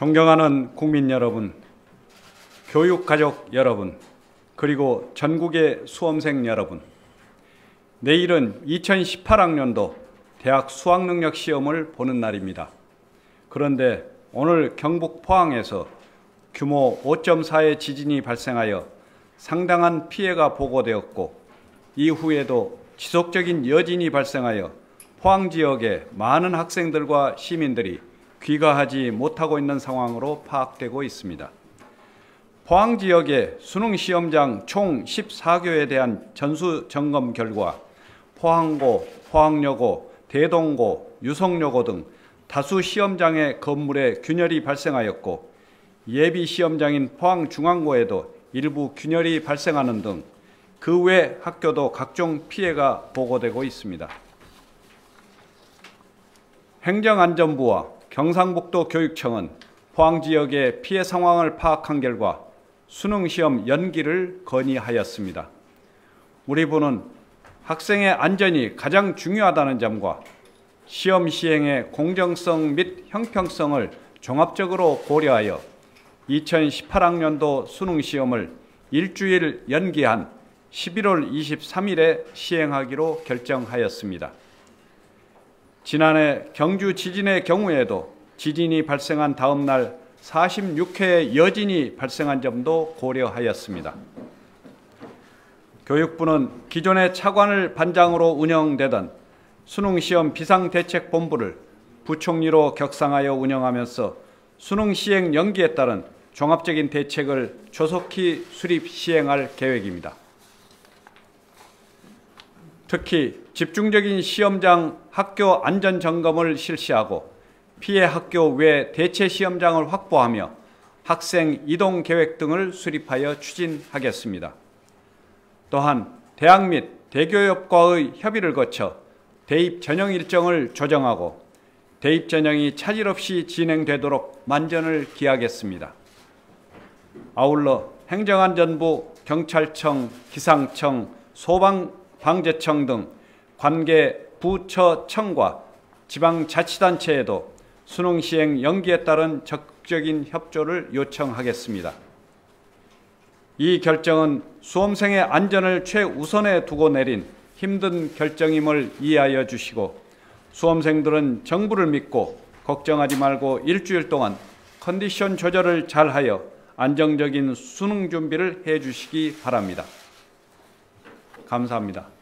존경하는 국민 여러분, 교육 가족 여러분, 그리고 전국의 수험생 여러분. 내일은 2018학년도 대학 수학능력 시험을 보는 날입니다. 그런데 오늘 경북 포항에서 규모 5.4의 지진이 발생하여 상당한 피해가 보고되었고 이후에도 지속적인 여진이 발생하여 포항 지역의 많은 학생들과 시민들이 귀가하지 못하고 있는 상황으로 파악되고 있습니다. 포항 지역의 수능 시험장 총 14교에 대한 전수 점검 결과 포항고, 포항여고, 대동고, 유성여고 등 다수 시험장의 건물에 균열이 발생하였고 예비 시험장인 포항중앙고에도 일부 균열이 발생하는 등 그 외 학교도 각종 피해가 보고되고 있습니다. 행정안전부와 경상북도 교육청은 포항 지역의 피해 상황을 파악한 결과 수능 시험 연기를 건의하였습니다. 우리 부는 학생의 안전이 가장 중요하다는 점과 시험 시행의 공정성 및 형평성을 종합적으로 고려하여 2018학년도 수능 시험을 일주일 연기한 11월 23일에 시행하기로 결정하였습니다. 지난해 경주 지진의 경우에도 지진이 발생한 다음 날 46회의 여진이 발생한 점도 고려하였습니다. 교육부는 기존의 차관을 반장으로 운영되던 수능시험 비상대책본부를 부총리로 격상하여 운영하면서 수능 시행 연기에 따른 종합적인 대책을 조속히 수립 시행할 계획입니다. 특히 집중적인 시험장 학교 안전 점검을 실시하고 피해 학교 외 대체 시험장을 확보하며 학생 이동 계획 등을 수립하여 추진하겠습니다. 또한 대학 및 대교협과의 협의를 거쳐 대입 전형 일정을 조정하고 대입 전형이 차질 없이 진행되도록 만전을 기하겠습니다. 아울러 행정안전부, 경찰청, 기상청, 소방 방재청 등 관계 부처청과 지방자치단체에도 수능 시행 연기에 따른 적극적인 협조를 요청하겠습니다. 이 결정은 수험생의 안전을 최우선에 두고 내린 힘든 결정임을 이해하여 주시고 수험생들은 정부를 믿고 걱정하지 말고 일주일 동안 컨디션 조절을 잘하여 안정적인 수능 준비를 해 주시기 바랍니다. 감사합니다.